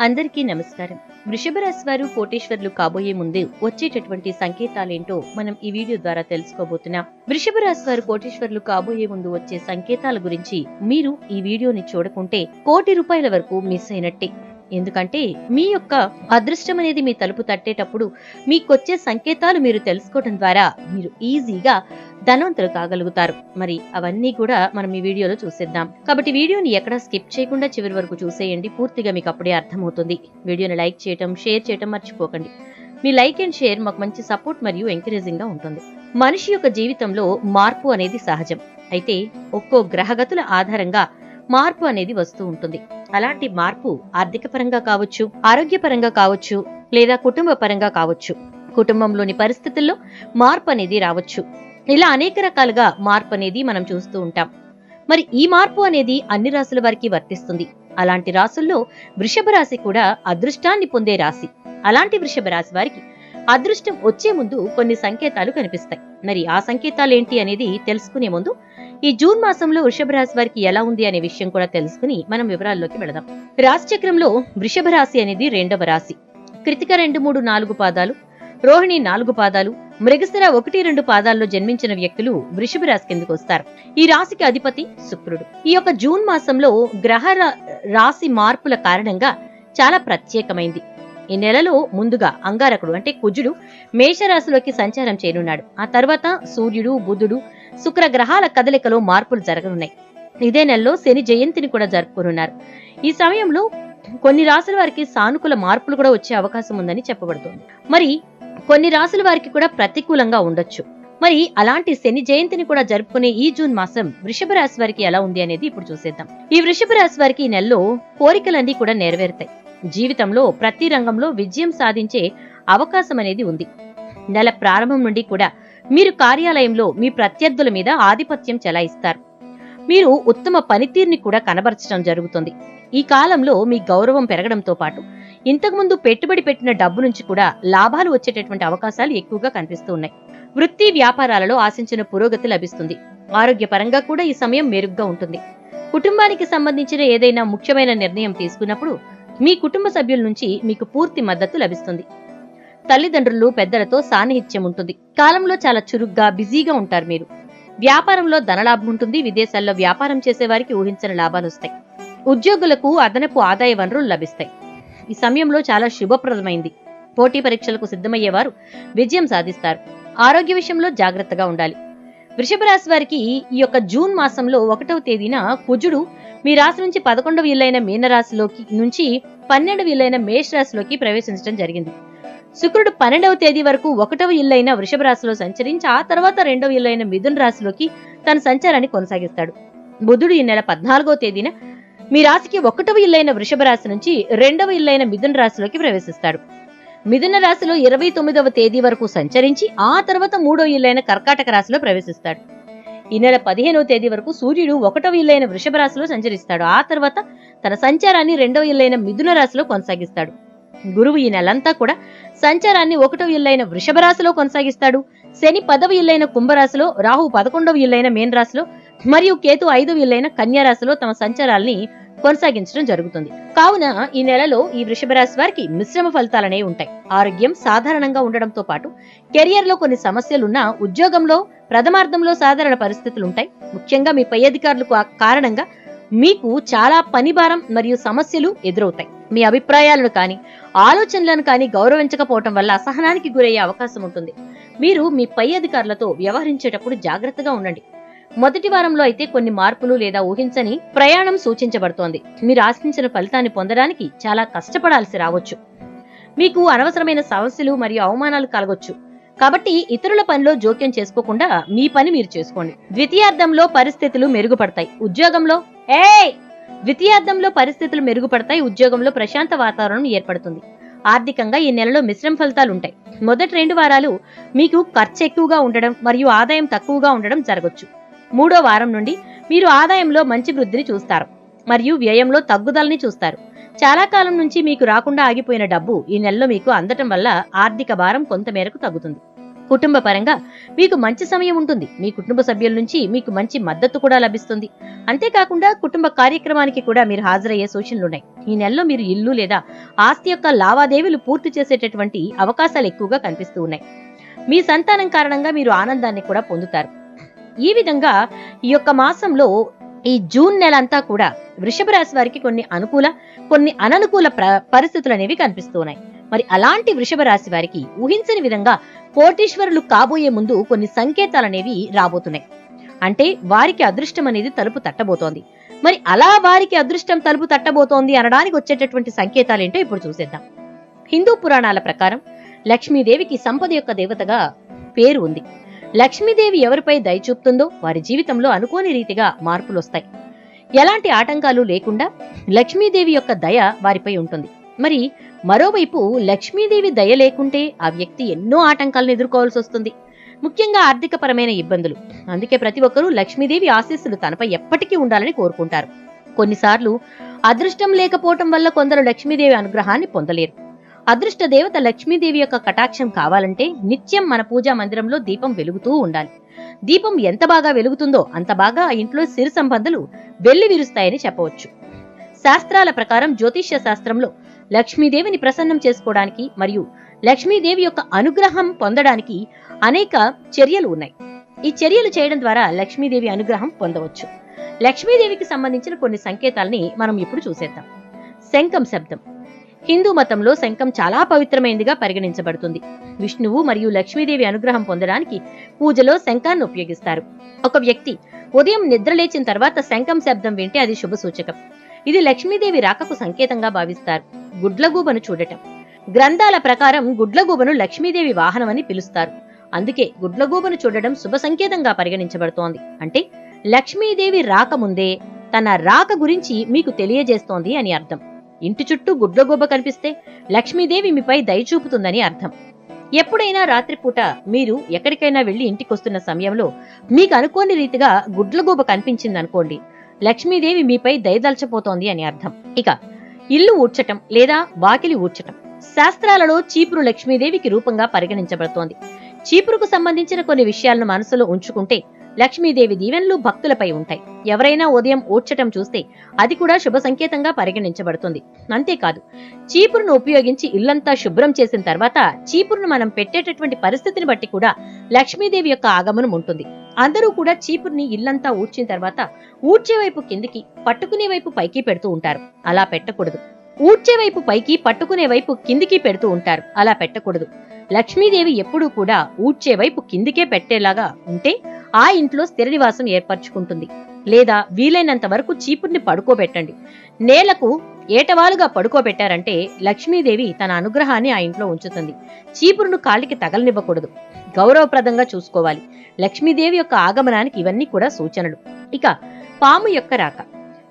అందరికీ నమస్కారం. వృషభ రాశి వారు కోటేశ్వర్లు కాబోయే ముందు వచ్చేటటువంటి సంకేతాలేంటో మనం ఈ వీడియో ద్వారా తెలుసుకోబోతున్నాం. వృషభ రాశి వారు కోటేశ్వర్లు కాబోయే ముందు వచ్చే సంకేతాల గురించి మీరు ఈ వీడియోని చూడకుంటే కోటి రూపాయల వరకు మిస్ అయినట్టే. ఎందుకంటే మీ యొక్క అదృష్టం అనేది మీ తలుపు తట్టేటప్పుడు మీకొచ్చే సంకేతాలు మీరు తెలుసుకోవడం ద్వారా మీరు ఈజీగా ధనవంతులు కాగలుగుతారు. మరి అవన్నీ కూడా మనం ఈ వీడియోలో చూసేద్దాం. కాబట్టి వీడియోని ఎక్కడా స్కిప్ చేయకుండా చివరి వరకు చూసేయండి. పూర్తిగా మీకు అప్పుడే అర్థమవుతుంది. వీడియోని లైక్ చేయటం షేర్ చేయటం మర్చిపోకండి. మీ లైక్ అండ్ షేర్ మాకు మంచి సపోర్ట్ మరియు ఎంకరేజింగ్గా ఉంటుంది. మనిషి యొక్క జీవితంలో మార్పు అనేది సహజం. అయితే ఒక్కో గ్రహగతుల ఆధారంగా మార్పు అనేది వస్తూ ఉంటుంది. అలాంటి మార్పు ఆర్థిక పరంగా కావచ్చు ఆరోగ్యపరంగా కావచ్చు లేదా కుటుంబ పరంగా కావచ్చు. కుటుంబంలోని పరిస్థితుల్లో మార్పు అనేది రావచ్చు. ఇలా అనేక రకాలుగా మార్పు అనేది మనం చూస్తూ ఉంటాం. మరి ఈ మార్పు అనేది అన్ని రాసుల వారికి వర్తిస్తుంది. అలాంటి రాసుల్లో వృషభ రాశి కూడా అదృష్టాన్ని పొందే రాశి. అలాంటి వృషభ రాశి వారికి అదృష్టం వచ్చే ముందు కొన్ని సంకేతాలు కనిపిస్తాయి. మరి ఆ సంకేతాలు ఏంటి అనేది తెలుసుకునే ముందు ఈ జూన్ మాసంలో వృషభ రాశి వారికి ఎలా ఉంది అనే విషయం కూడా తెలుసుకుని మనం వివరాల్లోకి వెళదాం. రాశి చక్రంలో వృషభ రాశి అనేది రెండవ రాశి. కృతిక రెండు మూడు నాలుగు పాదాలు రోహిణి నాలుగు పాదాలు మృగశిర ఒకటి రెండు పాదాల్లో జన్మించిన వ్యక్తులు వృషభ రాశి కిందకు వస్తారు. ఈ రాశికి అధిపతి శుక్రుడు. ఈ యొక్క జూన్ మాసంలో గ్రహ రాశి మార్పుల కారణంగా చాలా ప్రత్యేకమైంది. ఈ నెలలో ముందుగా అంగారకుడు అంటే కుజుడు మేషరాశిలోకి సంచారం చేయనున్నాడు. ఆ తర్వాత సూర్యుడు బుధుడు శుక్ర గ్రహాల కదలికలో మార్పులు జరగనున్నాయి. ఇదే నెలలో శని జయంతిని కూడా జరుపుకోనున్నారు. ఈ సమయంలో కొన్ని రాసుల వారికి సానుకూల మార్పులు కూడా వచ్చే అవకాశం ఉందని చెప్పబడుతుంది. మరి కొన్ని రాసుల వారికి కూడా ప్రతికూలంగా ఉండొచ్చు. మరి అలాంటి శని జయంతిని కూడా జరుపుకునే ఈ జూన్ మాసం వృషభ రాశి వారికి ఎలా ఉంది అనేది ఇప్పుడు చూసేద్దాం. ఈ వృషభ రాశి వారికి ఈ నెలలో కోరికలన్నీ కూడా నెరవేరుతాయి. జీవితంలో ప్రతి రంగంలో విజయం సాధించే అవకాశం అనేది ఉంది. నెల ప్రారంభం నుండి కూడా మీరు కార్యాలయంలో మీ ప్రత్యర్థుల మీద ఆధిపత్యం చెలాయిస్తారు. మీరు ఉత్తమ పనితీరుని కూడా కనబరచడం జరుగుతుంది. ఈ కాలంలో మీ గౌరవం పెరగడంతో పాటు ఇంతకుముందు పెట్టుబడి పెట్టిన డబ్బు నుంచి కూడా లాభాలు వచ్చేటటువంటి అవకాశాలు ఎక్కువగా కనిపిస్తూ ఉన్నాయి. వృత్తి వ్యాపారాలలో ఆశించిన పురోగతి లభిస్తుంది. ఆరోగ్యపరంగా కూడా ఈ సమయం మెరుగ్గా ఉంటుంది. కుటుంబానికి సంబంధించిన ఏదైనా ముఖ్యమైన నిర్ణయం తీసుకున్నప్పుడు మీ కుటుంబ సభ్యుల నుంచి మీకు పూర్తి మద్దతు లభిస్తుంది. తల్లిదండ్రులు పెద్దలతో సాన్నిహిత్యం ఉంటుంది. కాలంలో చాలా చురుగ్గా బిజీగా ఉంటారు మీరు. వ్యాపారంలో ధనలాభం ఉంటుంది. విదేశాల్లో వ్యాపారం చేసే వారికి ఊహించిన లాభాలు వస్తాయి. ఉద్యోగులకు అదనపు ఆదాయ వనరులు లభిస్తాయి. ఈ సమయంలో చాలా శుభప్రదమైంది. పోటీ పరీక్షలకు సిద్ధమయ్యేవారు విజయం సాధిస్తారు. ఆరోగ్య విషయంలో జాగ్రత్తగా ఉండాలి. వృషభ రాశి వారికి ఈ యొక్క జూన్ మాసంలో ఒకటవ తేదీన కుజుడు మీ రాశి నుంచి పదకొండవ వీలైన మీనరాశిలోకి నుంచి పన్నెండు వీలైన మేషరాశిలోకి ప్రవేశించడం జరిగింది. శుక్రుడు పన్నెండవ తేదీ వరకు ఒకటవ ఇల్లైన వృషభ రాశిలో సంచరించి ఆ తర్వాత రెండవ ఇల్లైన మిథున రాశిలోకి తన సంచారాన్ని కొనసాగిస్తాడు. బుధుడు ఈ నెల పద్నాలుగో తేదీన మీ రాశికి ఒకటవ ఇల్లైన వృషభ రాశి నుంచి రెండవ ఇల్లైన మిథున రాశిలోకి ప్రవేశిస్తాడు. మిథున రాశిలో ఇరవై తొమ్మిదవ తేదీ వరకు సంచరించి ఆ తర్వాత మూడో ఇల్లైన కర్కాటక రాశిలో ప్రవేశిస్తాడు. ఈ నెల పదిహేనవ తేదీ వరకు సూర్యుడు ఒకటవ ఇల్లైన వృషభ రాశిలో సంచరిస్తాడు. ఆ తర్వాత తన సంచారాన్ని రెండవ ఇల్లైన మిథున రాశిలో కొనసాగిస్తాడు. గురువు ఈ నెలంతా కూడా సంచారాన్ని ఒకటవ ఇల్లైన వృషభ రాశిలో కొనసాగిస్తాడు. శని పదవ ఇల్లైన కుంభరాశిలో రాహు పదకొండవ ఇల్లైన మేన్ రాశిలో మరియు కేతు ఐదవ ఇల్లైన కన్యారాశిలో తమ సంచారాల్ని కొనసాగించడం జరుగుతుంది. కావున ఈ నెలలో ఈ వృషభ రాశి వారికి మిశ్రమ ఫలితాలనే ఉంటాయి. ఆరోగ్యం సాధారణంగా ఉండడంతో పాటు కెరియర్లో కొన్ని సమస్యలున్నా ఉద్యోగంలో ప్రథమార్థంలో సాధారణ పరిస్థితులు ఉంటాయి ముఖ్యంగా మీ పై అధికారులకు కారణంగా మీకు చాలా పని భారం మరియు సమస్యలు ఎదురవుతాయి. మీ అభిప్రాయాలను కానీ ఆలోచనలను కానీ గౌరవించకపోవటం వల్ల అసహనానికి గురయ్యే అవకాశం ఉంటుంది. మీరు మీ పై అధికారులతో వ్యవహరించేటప్పుడు జాగ్రత్తగా ఉండండి. మొదటి వారంలో అయితే కొన్ని మార్పులు లేదా ఊహించని ప్రయాణం సూచించబడుతోంది. మీరు ఆశించిన ఫలితాన్ని పొందడానికి చాలా కష్టపడాల్సి రావచ్చు. మీకు అనవసరమైన సమస్యలు మరియు అవమానాలు కలగొచ్చు. కాబట్టి ఇతరుల పనిలో జోక్యం చేసుకోకుండా మీ పని మీరు చేసుకోండి. ద్వితీయార్థంలో పరిస్థితులు మెరుగుపడతాయి. ఉద్యోగంలో? ఏ ద్వితీయార్థంలో పరిస్థితులు మెరుగుపడతాయి. ఉద్యోగంలో ప్రశాంత వాతావరణం ఏర్పడుతుంది. ఆర్థికంగా ఈ నెలలో మిశ్రమ ఫలితాలు ఉంటాయి. మొదటి రెండు వారాలు మీకు ఖర్చు ఎక్కువగా ఉండడం మరియు ఆదాయం తక్కువగా ఉండడం జరగచ్చు. మూడో వారం నుండి మీరు ఆదాయంలో మంచి వృద్ధిని చూస్తారు. మరియు వ్యయంలో తగ్గుదలని చూస్తారు. చాలా కాలం నుంచి మీకు రాకుండా ఆగిపోయిన డబ్బు ఈ నెలలో మీకు అందటం వల్ల ఆర్థిక భారం కొంత మేరకు తగ్గుతుంది. కుటుంబ పరంగా మీకు మంచి సమయం ఉంటుంది. మీ కుటుంబ సభ్యుల నుంచి మీకు మంచి మద్దతు కూడా లభిస్తుంది. అంతేకాకుండా కుటుంబ కార్యక్రమానికి కూడా మీరు హాజరయ్యే సూచనలున్నాయి ఈ నెలలో మీరు ఇల్లు లేదా ఆస్తి యొక్క లావాదేవీలు పూర్తి చేసేటటువంటి అవకాశాలు ఎక్కువగా కనిపిస్తూ ఉన్నాయి. మీ సంతానం కారణంగా మీరు ఆనందాన్ని కూడా పొందుతారు. ఈ విధంగా ఈ యొక్క మాసంలో ఈ జూన్ నెల అంతా కూడా వృషభ రాశి వారికి కొన్ని అనుకూల కొన్ని అననుకూల పరిస్థితులు అనేవి కనిపిస్తున్నాయి. మరి అలాంటి వృషభ రాశి వారికి ఊహించని విధంగా కోటీశ్వరులు కాబోయే ముందు కొన్ని సంకేతాలు అనేవి రాబోతున్నాయి. అంటే వారికి అదృష్టం అనేది తలుపు తట్టబోతోంది. మరి అలా వారికి అదృష్టం తలుపు తట్టబోతోంది అనడానికి వచ్చేటటువంటి సంకేతాలు ఏంటో ఇప్పుడు చూసేద్దాం. హిందూ పురాణాల ప్రకారం లక్ష్మీదేవికి సంపద యొక్క దేవతగా పేరు ఉంది. లక్ష్మీదేవి ఎవరిపై దయ చూపుతుందో వారి జీవితంలో అనుకోని రీతిగా మార్పులు వస్తాయి ఎలాంటి ఆటంకాలు లేకుండా లక్ష్మీదేవి యొక్క దయ వారిపై ఉంటుంది. మరి మరోవైపు లక్ష్మీదేవి దయ లేకుంటే ఆ వ్యక్తి ఎన్నో ఆటంకాలను ఎదుర్కోవాల్సి వస్తుంది. ముఖ్యంగా ఆర్థికపరమైన ఇబ్బందులు. అందుకే ప్రతి ఒక్కరూ లక్ష్మీదేవి ఆశీస్సులు తనపై ఎప్పటికీ ఉండాలని కోరుకుంటారు. కొన్నిసార్లు అదృష్టం లేకపోవటం వల్ల కొందరు లక్ష్మీదేవి అనుగ్రహాన్ని పొందలేరు. అదృష్ట దేవత లక్ష్మీదేవి యొక్క కటాక్షం కావాలంటే నిత్యం మన పూజా మందిరంలో దీపం వెలుగుతూ ఉండాలి. దీపం ఎంత బాగా వెలుగుతుందో అంత బాగా ఆ ఇంట్లో సిరి సంబంధాలు వెళ్ళి విరుస్తాయని చెప్పవచ్చు. శాస్త్రాల ప్రకారం జ్యోతిష్య శాస్త్రంలో లక్ష్మీదేవిని ప్రసన్నం చేసుకోవడానికి మరియు లక్ష్మీదేవి యొక్క అనుగ్రహం పొందడానికి అనేక చర్యలు ఉన్నాయి. ఈ చర్యలు చేయడం ద్వారా లక్ష్మీదేవి అనుగ్రహం పొందవచ్చు. లక్ష్మీదేవికి సంబంధించిన కొన్ని సంకేతాల్ని మనం ఇప్పుడు చూసేద్దాం. శంఖం శబ్దం. హిందూ మతంలో శంఖం చాలా పవిత్రమైనదిగా పరిగణించబడుతుంది. విష్ణువు మరియు లక్ష్మీదేవి అనుగ్రహం పొందడానికి పూజలో శంఖాన్ని ఉపయోగిస్తారు. ఒక వ్యక్తి ఉదయం నిద్రలేచిన తర్వాత శంఖం శబ్దం వింటే అది శుభ సూచకం ఇది లక్ష్మీదేవి రాకకు సంకేతంగా భావిస్తారు. గుడ్లగూబను చూడటం. గ్రంథాల ప్రకారం గుడ్లగూబను లక్ష్మీదేవి వాహనమని పిలుస్తారు. అందుకే గుడ్లగూబను చూడడం శుభ సంకేతంగా పరిగణించబడుతోంది. అంటే లక్ష్మీదేవి రాకముందే తన రాక గురించి మీకు తెలియజేస్తోంది అని అర్థం. ఇంటి చుట్టూ గుడ్లగూబ కనిపిస్తే లక్ష్మీదేవి మీపై దయ చూపుతుందని అర్థం. ఎప్పుడైనా రాత్రిపూట మీరు ఎక్కడికైనా వెళ్ళి ఇంటికొస్తున్న సమయంలో మీకు అనుకోని రీతిగా గుడ్లగూబ కనిపించిందనుకోండి లక్ష్మీదేవి మీపై దయదల్చపోతోంది అని అర్థం. ఇక ఇల్లు ఊడ్చటం లేదా వాకిలి ఊడ్చటం శాస్త్రాలలో చీపురు లక్ష్మీదేవికి రూపంగా పరిగణించబడుతోంది. చీపురుకు సంబంధించిన కొన్ని విషయాలను మనసులో ఉంచుకుంటే లక్ష్మీదేవి దీవెనలు భక్తులపై ఉంటాయి. ఎవరైనా ఉదయం ఊడ్చటం చూస్తే అది కూడా శుభ సంకేతంగా పరిగణించబడుతుంది. అంతేకాదు చీపురును ఉపయోగించి ఇల్లంతా శుభ్రం చేసిన తర్వాత చీపురును మనం పెట్టేటటువంటి పరిస్థితిని బట్టి కూడా లక్ష్మీదేవి యొక్క ఆగమనం ఉంటుంది. అందరూ కూడా చీపురుని ఇల్లంతా ఊడ్చిన తర్వాత ఊడ్చే వైపు కిందికి పట్టుకునే వైపు పైకి పెడుతూ ఉంటారు. అలా పెట్టకూడదు. ఊడ్చే వైపు పైకి పట్టుకునే వైపు కిందికి పెడుతూ ఉంటారు. అలా పెట్టకూడదు. లక్ష్మీదేవి ఎప్పుడూ కూడా ఊడ్చే వైపు కిందికే పెట్టేలాగా ఉంటే ఆ ఇంట్లో స్థిర నివాసం ఏర్పరచుకుంటుంది. లేదా వీలైనంత వరకు చీపుర్ని పడుకోబెట్టండి. నేలకు ఏటవాలుగా పడుకోబెట్టారంటే లక్ష్మీదేవి తన అనుగ్రహాన్ని ఆ ఇంట్లో ఉంచుతుంది. చీపురును కాలికి తగలనివ్వకూడదు. గౌరవప్రదంగా చూసుకోవాలి. లక్ష్మీదేవి యొక్క ఆగమనానికి ఇవన్నీ కూడా సూచనలు. ఇక పాము యొక్క రాక.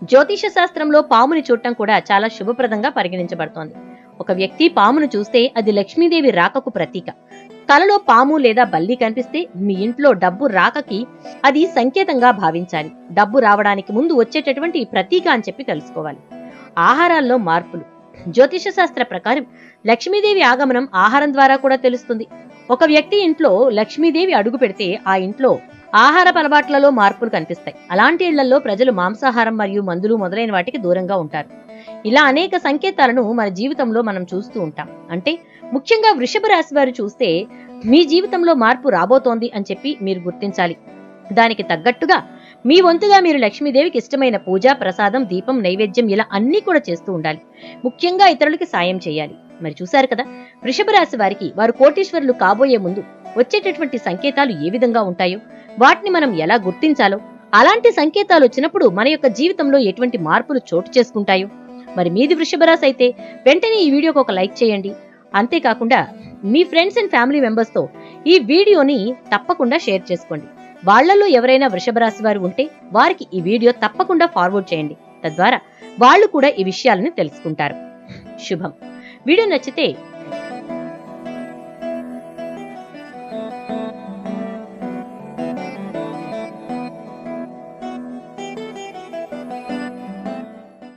జ్యోతిష శాస్త్రంలో పాముని చూడటం కూడా చాలా శుభప్రదంగా పరిగణించబడుతోంది. ఒక వ్యక్తి పామును చూస్తే అది లక్ష్మీదేవి రాకకు ప్రతీక. కలలో పాము లేదా బల్లి కనిపిస్తే మీ ఇంట్లో డబ్బు రాకకి అది సంకేతంగా భావించాలి. డబ్బు రావడానికి ముందు వచ్చేటటువంటి ప్రతీక అని చెప్పి తెలుసుకోవాలి. ఆహారాల్లో మార్పులు. జ్యోతిష శాస్త్ర ప్రకారం లక్ష్మీదేవి ఆగమనం ఆహారం ద్వారా కూడా తెలుస్తుంది. ఒక వ్యక్తి ఇంట్లో లక్ష్మీదేవి అడుగు పెడితే ఆ ఇంట్లో ఆహార అలవాట్లలో మార్పులు కనిపిస్తాయి. అలాంటి ఇళ్ళలో ప్రజలు మాంసాహారం మరియు మందులు మొదలైన వాటికి దూరంగా ఉంటారు. ఇలా అనేక సంకేతాలను మన జీవితంలో మనం చూస్తూ ఉంటాం. అంటే ముఖ్యంగా వృషభ రాశి వారు చూస్తే మీ జీవితంలో మార్పు రాబోతోంది అని చెప్పి మీరు గుర్తించాలి. దానికి తగ్గట్టుగా మీ వంతుగా మీరు లక్ష్మీదేవికి ఇష్టమైన పూజ ప్రసాదం దీపం నైవేద్యం ఇలా అన్ని కూడా చేస్తూ ఉండాలి. ముఖ్యంగా ఇతరులకి సాయం చేయాలి. మరి చూశారు కదా? వృషభ రాశి వారికి వారు కోటీశ్వరులు కాబోయే ముందు వచ్చేటటువంటి సంకేతాలు ఏ విధంగా ఉంటాయో వాటిని మనం ఎలా గుర్తించాలో అలాంటి సంకేతాలు వచ్చినప్పుడు మన యొక్క జీవితంలో ఎటువంటి మార్పులు చోటు చేసుకుంటాయో మరి మీది వృషభ రాశి అయితే వెంటనే ఈ వీడియోకి ఒక లైక్ చేయండి. అంతేకాకుండా మీ ఫ్రెండ్స్ అండ్ ఫ్యామిలీ మెంబర్స్తో ఈ వీడియోని తప్పకుండా షేర్ చేసుకోండి. వాళ్ళల్లో ఎవరైనా వృషభ రాశి వారు ఉంటే వారికి ఈ వీడియో తప్పకుండా ఫార్వర్డ్ చేయండి. తద్వారా వాళ్ళు కూడా ఈ విషయాలను తెలుసుకుంటారు. శుభం. వీడియో నచ్చితే